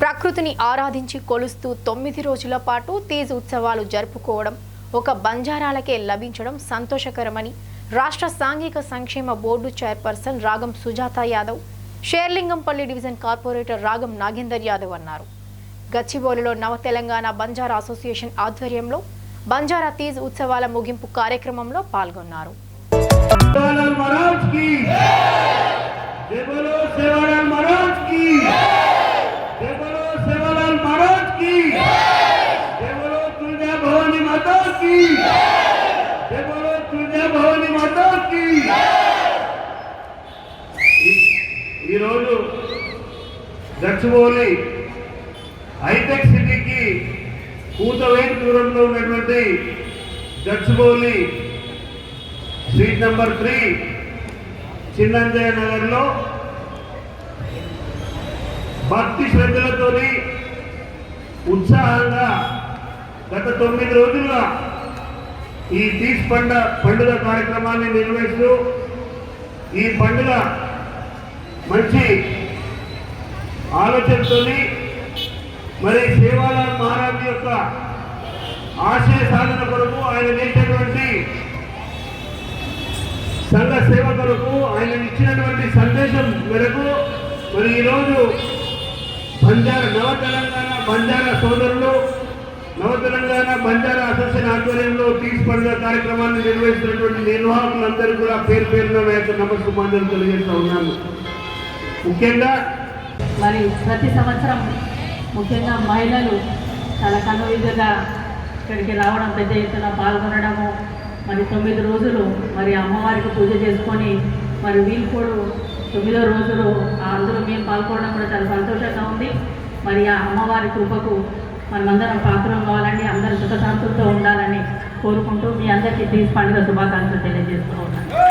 ప్రకృతిని ఆరాధించి కొలుస్తూ తొమ్మిది రోజుల పాటు తీజ్ ఉత్సవాలు జరుపుకోవడం ఒక బంజారాలకే లభించడం సంతోషకరమని రాష్ట్ర సాంఘిక సంక్షేమ board chairperson Ragam Sujatha Yadav Serilingampally division corporator Ragam Nagender Yadav అన్నారు గచ్చిబౌలిలో నవ తెలంగాణ బంజారా అసోసియేషన్ ఆధ్వర్యంలో బంజారా తీజ్ ఉత్సవాల ముగింపు కార్యక్రమంలో పాల్గొన్నారు సేవలాల్ మహారాజ్కి జై బోలో తుల్జా భవాని మాతా కి జై బోలో తుల్జా భవాని మాతా కి రోజు గచ్చిబౌలి హైటెక్ సిటీకి కూతవేట దూరంలో ఉన్నటువంటి గచ్చిబౌలి సీట్ నెంబర్ త్రీ చిన్నంజయ నగర్లో భక్తి శ్రద్ధలతోని ఉత్సాహంగా గత తొమ్మిది రోజులుగా ఈ తీస్ పండ పండుగ కార్యక్రమాన్ని నిర్వహిస్తూ ఈ పండుగ మంచి ఆలోచనతోని మరి సేవాలాల్ మహారాజ్ యొక్క ఆశయ సాధన కొరకు ఆయన చేసినటువంటి సంఘ సేవ కొరకు ఆయన ఇచ్చినటువంటి సందేశం మేరకు మరి ఈరోజు బంజారా నవ తెలంగాణ బంజారా సోదరులు నవ తెలంగాణ బంజారా అసోసియేషన్ ఆధ్వర్యంలో తీసుకున్న కార్యక్రమాన్ని నిర్వహిస్తున్నటువంటి నిర్వాహకులందరూ కూడా పేరు పేరున నా యొక్క నమస్కారం తెలియజేస్తూ ఉన్నాను. ముఖ్యంగా మరి ప్రతి సంవత్సరం ముఖ్యంగా మహిళలు చాలా కనువిధంగా ఇక్కడికి రావడం పెద్ద ఎత్తున పాల్గొనడము మరి తొమ్మిది రోజులు మరి అమ్మవారికి పూజ చేసుకొని మరి వీళ్ళు కూడా తొమ్మిదో రోజులు ఆ అందులో మేము పాల్గొనడం కూడా చాలా సంతోషంగా ఉంది. మరి ఆ అమ్మవారి కృపకు మనమందరం పాత్రం కావాలని అందరూ సుఖశాంతులతో ఉండాలని కోరుకుంటూ మీ అందరికీ తీసి పండుగ శుభాకాంక్షలు తెలియజేస్తూ ఉన్నాను.